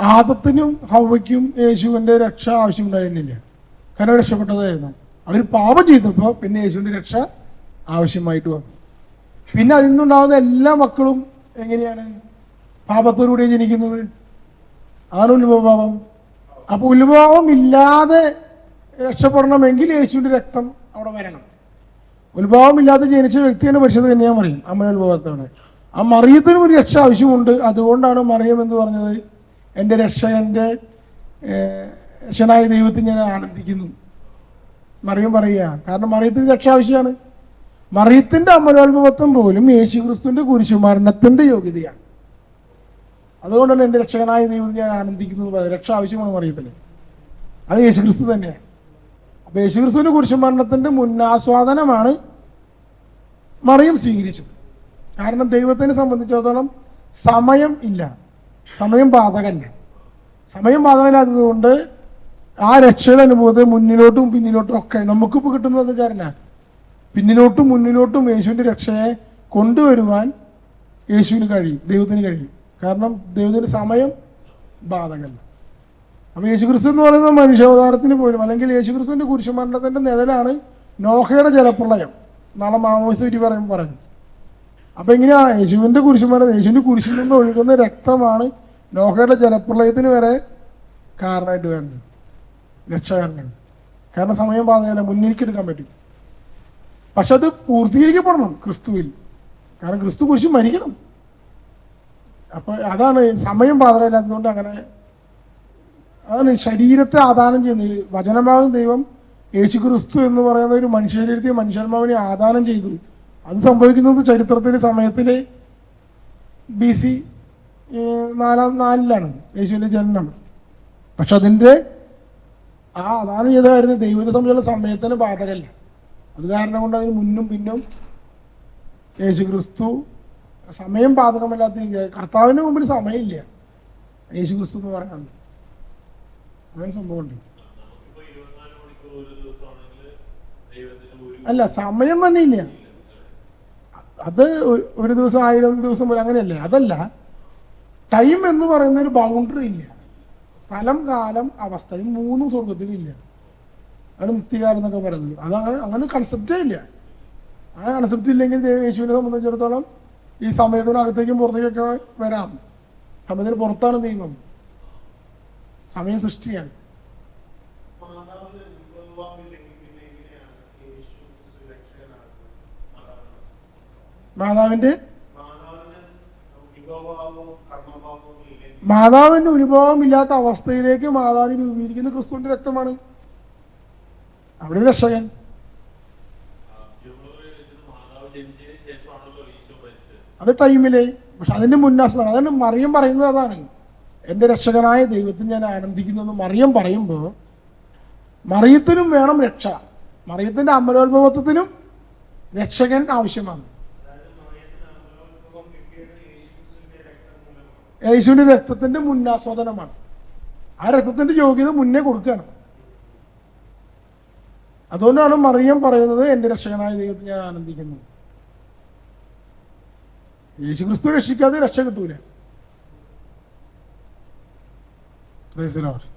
ആദത്തിനും ഹവയ്ക്കും യേശുവിന്റെ രക്ഷ ആവശ്യമുണ്ടായിരുന്നില്ല. കാരണം രക്ഷപ്പെട്ടതായിരുന്നു. അവർ പാപം ചെയ്തപ്പോൾ പിന്നെ യേശുവിന്റെ രക്ഷ ആവശ്യമായിട്ട് വന്നു. പിന്നെ അതിൽ നിന്നുണ്ടാകുന്ന എല്ലാ മക്കളും എങ്ങനെയാണ്? പാപത്തോടുകൂടി ജനിക്കുന്നത്. അതാണ് ഉത്ഭവഭാവം അപ്പൊ ഉത്ഭവം ഇല്ലാതെ രക്ഷപ്പെടണമെങ്കിൽ യേശുവിന്റെ രക്തം അവിടെ വരണം. ഉത്ഭവമില്ലാതെ ജനിച്ച വ്യക്തിയാണ് പരിശുദ്ധ കന്യാ മറിയും. അമ്മ ഉത്ഭവത്താണ് ആ മറിയത്തിനും ഒരു രക്ഷ ആവശ്യമുണ്ട്. അതുകൊണ്ടാണ് മറിയം എന്ന് പറഞ്ഞത്. എന്റെ രക്ഷ എന്റെ രക്ഷനായ ദൈവത്തിൽ ഞാൻ ആനന്ദിക്കുന്നു. മറിയം പറയുക കാരണം മറിയത്തിന് രക്ഷ ആവശ്യമാണ്. മറിയത്തിന്റെ അമരോത്ഭവത്വം പോലും യേശു ക്രിസ്തുവിന്റെ കുരിശുമരണത്തിന്റെ യോഗ്യതയാണ്. യോഗ്യതയാണ് അതുകൊണ്ടാണ് എന്റെ രക്ഷകനായ ദൈവം ഞാൻ ആനന്ദിക്കുന്നു എന്ന് രക്ഷ ആവശ്യമാണ് മറിയത്തിന്. അത് യേശു ക്രിസ്തു തന്നെയാണ്. അപ്പോൾ യേശു ക്രിസ്തുവിന്റെ കുരിശു മരണത്തിന്റെ മുന്നാസ്വാദനമാണ് മറിയം സ്വീകരിച്ചത്. കാരണം ദൈവത്തിനെ സംബന്ധിച്ചിടത്തോളം സമയം ഇല്ല. സമയം ബാധകല്ല. സമയം ബാധകമില്ലാത്തതുകൊണ്ട് ആ രക്ഷയുടെ അനുഭവത്തെ മുന്നിലോട്ടും പിന്നിലോട്ടും ഒക്കെ നമുക്കിപ്പോൾ കിട്ടുന്നത് കാരനാണ് പിന്നിലോട്ടും മുന്നിലോട്ടും യേശുവിന്റെ രക്ഷയെ കൊണ്ടുവരുവാൻ യേശുവിന് കഴിയും ദൈവത്തിന് കഴിയും. കാരണം ദൈവത്തിന്റെ സമയം ബാധകല്ല. അപ്പൊ യേശുക്രിസ്തു എന്ന് പറയുന്നത് മനുഷ്യാവതാരത്തിന് പോലും അല്ലെങ്കിൽ യേശുക്രിസ്തുവിന്റെ കുരിശുമരണത്തിന്റെ നിഴലാണ് നോഹയുടെ ജലപ്രളയം. നാളെ മാമോസ് പറ്റി പറയുമ്പോൾ പറയും അപ്പൊ എങ്ങനെയാ യേശുവിന്റെ കുരിശുമരണം യേശുവിന്റെ കുരിശിൽ നിന്ന് ഒഴുകുന്ന രക്തമാണ് നോഹയുടെ ജലപ്രളയത്തിന് വരെ കാരണമായിട്ട് വരുന്നത്. രക്ഷകാരണം കാരണം സമയം പാതകല്ല മുന്നിലേക്ക് എടുക്കാൻ പറ്റും. പക്ഷെ അത് പൂർത്തീകരിക്കപ്പെടണം ക്രിസ്തുവിൽ. കാരണം ക്രിസ്തു കുരിശ് മരിക്കണം. അപ്പൊ അതാണ് സമയം ബാധകമില്ലാത്തതുകൊണ്ട് അങ്ങനെ അതാണ് ശരീരത്തെ ആദാനം ചെയ്യുന്നത്. വചനമാകും ദൈവം യേശു ക്രിസ്തു എന്ന് പറയുന്ന ഒരു മനുഷ്യരീരത്തെ മനുഷ്യന്മാവിനെ ആദാനം ചെയ്തു. അത് സംഭവിക്കുന്നത് ചരിത്രത്തിലെ സമയത്തിലെ ബി സി നാലാം നാലിലാണ് യേശുവിന്റെ ജനനം. പക്ഷെ അതിന്റെ ആ അതാണ് ചെയ്ത കാര്യം ദൈവത്തെ സംബന്ധിച്ചുള്ള സമയത്തിന് ബാധകല്ല. അത് കാരണം കൊണ്ട് അതിന് മുന്നും പിന്നും യേശു ക്രിസ്തു സമയം ബാധകമല്ലാത്ത കർത്താവിന്റെ കർത്താവിന്റെ മുമ്പിൽ സമയമില്ല. യേശു ക്രിസ്തു എന്ന് പറയാൻ അങ്ങനെ സംഭവമുണ്ട്. അല്ല സമയം തന്നെ ഇല്ല അത് ഒരു ദിവസം ആയിരം ദിവസം പോലെ അങ്ങനെയല്ലേ? അതല്ല. ടൈം എന്ന് പറയുന്ന ഒരു ബൗണ്ടറി ഇല്ല. സ്ഥലം കാലം അവസ്ഥ ഈ മൂന്നും സ്വർഗത്തിലില്ല അതാണ് നിത്യകാലം എന്നൊക്കെ പറയുന്നത്. അത് അങ്ങനെ അങ്ങനെ കൺസെപ്റ്റേ ഇല്ല. ആ കൺസെപ്റ്റ് ഇല്ലെങ്കിൽ യേശുവിനെ സംബന്ധിച്ചിടത്തോളം ഈ സമയത്തിനകത്തേക്കും പുറത്തേക്കൊക്കെ വരാം. സമയത്തിന് പുറത്താണ് ദൈവം സമയം സൃഷ്ടിയാണ് മാതാവിന് ഉത്ഭവമില്ലെങ്കിൽ പിന്നെ എങ്ങനെയാണ് യേശു ക്രിസ്തു രക്ഷകനാകുന്നത് അതാണ് മാതാവിന്റെ മാതാവിന്റെ ഉത്ഭവം ഇല്ലാത്ത അവസ്ഥയിലേക്ക് മാതാവിനെ രൂപീകരിക്കുന്ന ക്രിസ്തുവിന്റെ രക്തമാണ്. അവിടെ രക്ഷകൻ. അത് ടൈമിലെ പക്ഷെ അതിന്റെ മുന്നാസമാണ് അതാണ് മറിയം പറയുന്നത് അതാണ്. എന്റെ രക്ഷകനായ ദൈവത്തിൽ ഞാൻ ആനന്ദിക്കുന്നു എന്ന് മറിയം പറയുമ്പോൾ മറിയത്തിനും വേണം രക്ഷ. മറിയത്തിന്റെ അമലോത്ഭവത്വത്തിനും രക്ഷകൻ ആവശ്യമാണ്. യേശുവിന്റെ രക്തത്തിന്റെ മുന്നാസ്വാദനമാണ്. ആ രക്തത്തിന്റെ യോഗ്യത മുന്നേ കൊടുക്കുകയാണ്. അതുകൊണ്ടാണ് മറിയം പറയുന്നത് എന്റെ രക്ഷകനായ ദൈവത്തെ ഞാൻ ആനന്ദിക്കുന്നു. യേശു ക്രിസ്തു രക്ഷിക്കാതെ രക്ഷ കിട്ടൂല. Praise Lord